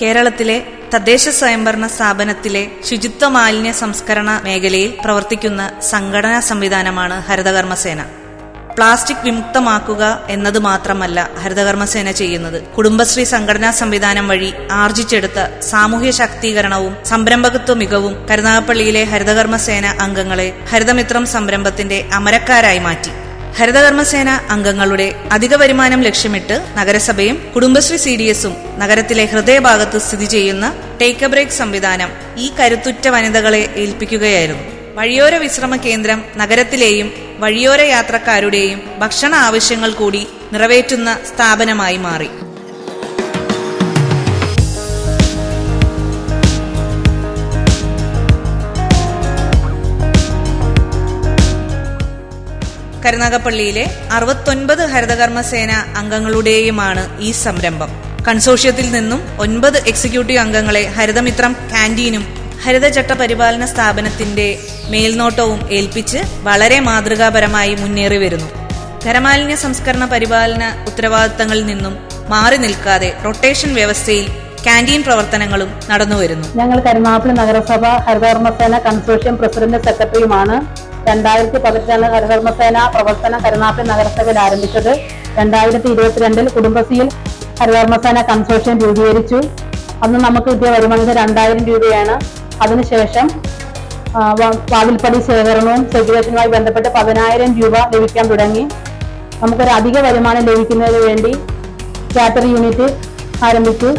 കേരളത്തിലെ തദ്ദേശ സ്വയംഭരണ സ്ഥാപനത്തിലെ ശുചിത്വ മാലിന്യ സംസ്കരണ മേഖലയിൽ പ്രവർത്തിക്കുന്ന സംഘടനാ സംവിധാനമാണ് ഹരിതകർമ്മസേന. പ്ലാസ്റ്റിക് വിമുക്തമാക്കുക എന്നത് മാത്രമല്ല ഹരിതകർമ്മസേന ചെയ്യുന്നത്. കുടുംബശ്രീ സംഘടനാ സംവിധാനം വഴി ആർജിച്ചെടുത്ത സാമൂഹ്യ ശാക്തീകരണവും സംരംഭകത്വ മികവും കരുനാഗപ്പള്ളിയിലെ ഹരിതകർമ്മസേന അംഗങ്ങളെ ഹരിതമിത്രം സംരംഭത്തിന്റെ അമരക്കാരായി മാറ്റി. ഹരിതകർമ്മസേന അംഗങ്ങളുടെ അധിക വരുമാനം ലക്ഷ്യമിട്ട് നഗരസഭയും കുടുംബശ്രീ സി ഡി എസും നഗരത്തിലെ ഹൃദയഭാഗത്ത് സ്ഥിതി ചെയ്യുന്ന ടേക്ക് എ ബ്രേക്ക് സംവിധാനം ഈ കരുത്തുറ്റ വനിതകളെ ഏൽപ്പിക്കുകയായിരുന്നു. വഴിയോര വിശ്രമ കേന്ദ്രം നഗരത്തിലെയും വഴിയോര യാത്രക്കാരുടെയും ഭക്ഷണ ആവശ്യങ്ങൾ കൂടി നിറവേറ്റുന്ന സ്ഥാപനമായി മാറി. കരുനാഗപ്പള്ളിയിലെ അറുപത്തൊൻപത് ഹരിതകർമ്മസേന അംഗങ്ങളുടെയുമാണ് ഈ സംരംഭം. കൺസോഷ്യത്തിൽ നിന്നും ഒൻപത് എക്സിക്യൂട്ടീവ് അംഗങ്ങളെ ഹരിതമിത്രം ക്യാന്റീനും ഹരിതചട്ട പരിപാലന സ്ഥാപനത്തിന്റെ മേൽനോട്ടവും ഏൽപ്പിച്ച് വളരെ മാതൃകാപരമായി മുന്നേറി വരുന്നു. ഖരമാലിന്യ സംസ്കരണ പരിപാലന ഉത്തരവാദിത്തങ്ങളിൽ നിന്നും മാറി നിൽക്കാതെ റൊട്ടേഷൻ വ്യവസ്ഥയിൽ ക്യാന്റീൻ പ്രവർത്തനങ്ങളും നടന്നുവരുന്നു ഞങ്ങൾ കരുനാഗപ്പള്ളി നഗരസഭ ഹരിതകർമ്മസേന കൺസോഷ്യം പ്രസിഡന്റ് സെക്രട്ടറിയുമാണ് രണ്ടായിരത്തി പതിനെട്ടാണ് ഹരിതകർമ്മസേന പ്രവർത്തനം കരുനാഗപ്പള്ളി നഗരസഭയിൽ ആരംഭിച്ചത്. രണ്ടായിരത്തി ഇരുപത്തിരണ്ടിൽ കുടുംബശ്രീയിൽ ഹരിതകർമ്മസേന കൺസോഷ്യം രൂപീകരിച്ചു. അന്ന് നമുക്ക് കിട്ടിയ വരുമാനം രണ്ടായിരം രൂപയാണ്. അതിനുശേഷം വാതിൽപ്പടി ശേഖരണവും സെഗ്രിഗേഷനുമായി ബന്ധപ്പെട്ട് പതിനായിരം രൂപ ലഭിക്കാൻ തുടങ്ങി. നമുക്കൊരു അധിക വരുമാനം ലഭിക്കുന്നതിന് വേണ്ടി കാറ്ററി യൂണിറ്റ് ആരംഭിച്ചു.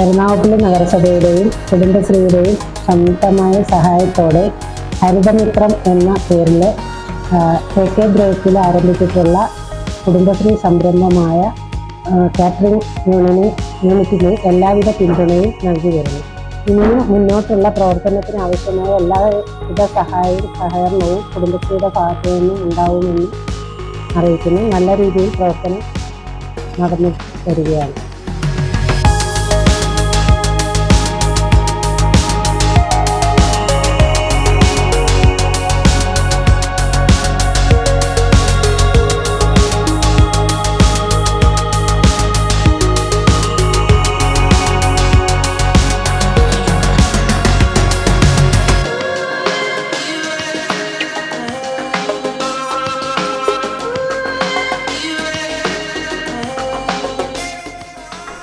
എറണാകുളം നഗരസഭയുടെയും കുടുംബശ്രീയുടെയും സംയുക്തമായ സഹായത്തോടെ ഹരിതമിത്രം എന്ന പേരിൽ എ കെ ബ്രേക്കിൽ ആരംഭിച്ചിട്ടുള്ള കുടുംബശ്രീ സംരംഭമായ കാറ്ററിംഗ് യൂണിയന് യൂണിറ്റിന് എല്ലാവിധ പിന്തുണയും നൽകി വരുന്നു. ഇനിയും മുന്നോട്ടുള്ള പ്രവർത്തനത്തിന് ആവശ്യമായ എല്ലാവിധ സഹായവും സഹകരണവും കുടുംബശ്രീയുടെ ഭാഗത്തു നിന്നും ഉണ്ടാവുമെന്ന് അറിയിക്കുന്നു. നല്ല രീതിയിൽ പ്രവർത്തനം നടന്നു വരികയാണ്.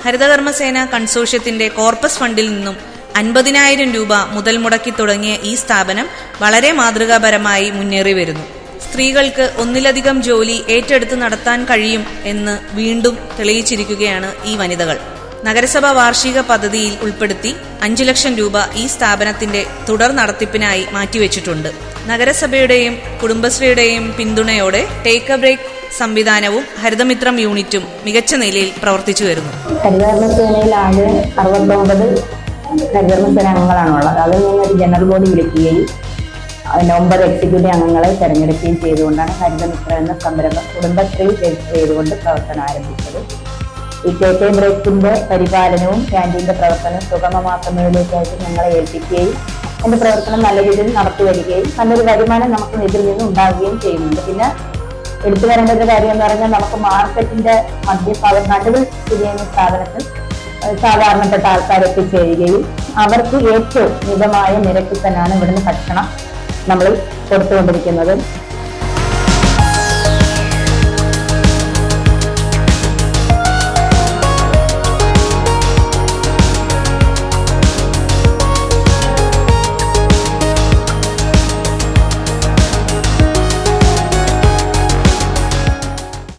ഹരിതകർമ്മസേന കൺസോഷ്യത്തിന്റെ കോർപ്പസ് ഫണ്ടിൽ നിന്നും അൻപതിനായിരം രൂപ മുതൽ മുടക്കി തുടങ്ങിയ ഈ സ്ഥാപനം വളരെ മാതൃകാപരമായി മുന്നേറി വരുന്നു. സ്ത്രീകൾക്ക് ഒന്നിലധികം ജോലി ഏറ്റെടുത്ത് നടത്താൻ കഴിയും എന്ന് വീണ്ടും തെളിയിച്ചിരിക്കുകയാണ് ഈ വനിതകൾ. നഗരസഭ വാർഷിക പദ്ധതിയിൽ ഉൾപ്പെടുത്തി അഞ്ചു ലക്ഷം രൂപ ഈ സ്ഥാപനത്തിന്റെ തുടർ നടത്തിപ്പിനായി മാറ്റിവെച്ചിട്ടുണ്ട്. നഗരസഭയുടെയും കുടുംബശ്രീയുടെയും പിന്തുണയോടെ ടേക്ക് എ ബ്രേക്ക് സംവിധാനവും ഹരിതമിത്രം യൂണിറ്റും മികച്ച നിലയിൽ പ്രവർത്തിച്ചു വരുന്നു. ഹരിതകർമ്മസേനയിൽ ആകെ അറുപത്തൊമ്പത് ഹരിതകർമ്മസേന അംഗങ്ങളാണുള്ളത് അതിൽ നിന്ന് ഒരു ജനറൽ ബോഡി വിളിക്കുകയും അതിന് എക്സിക്യൂട്ടീവ് അംഗങ്ങളെ തെരഞ്ഞെടുക്കുകയും ചെയ്തുകൊണ്ടാണ് ഹരിതമിത്ര എന്ന സംരംഭം കുടുംബശ്രീ രജിസ്റ്റർ ചെയ്തുകൊണ്ട് പ്രവർത്തനം ആരംഭിച്ചത്. ഈ കെ കെ ബ്രേക്കിന്റെ പരിപാലനവും ക്യാന്റീന്റെ പ്രവർത്തനം സുഗമമാക്കുന്നതിലേക്കായിട്ട് ഞങ്ങളെ ഏൽപ്പിക്കുകയും അതിന്റെ പ്രവർത്തനം നല്ല രീതിയിൽ നടത്തി വരികയും നല്ലൊരു വരുമാനം നമുക്ക് ഇതിൽ നിന്ന് ഉണ്ടാവുകയും ചെയ്യുന്നുണ്ട്. പിന്നെ എടുത്തു വരേണ്ട ഒരു കാര്യം എന്ന് പറഞ്ഞാൽ നമുക്ക് മാർക്കറ്റിന്റെ മധ്യഭാഗം നടുവിൽ സ്ഥിതി ചെയ്യുന്ന സ്ഥാപനത്തിൽ സാധാരണപ്പെട്ട ആൾക്കാർ എത്തിച്ചേരുകയും അവർക്ക് ഏറ്റവും മിതമായ നിരക്കിൽ തന്നെയാണ് ഇവിടുന്ന് ഭക്ഷണം നമ്മൾ കൊടുത്തുകൊണ്ടിരിക്കുന്നത്.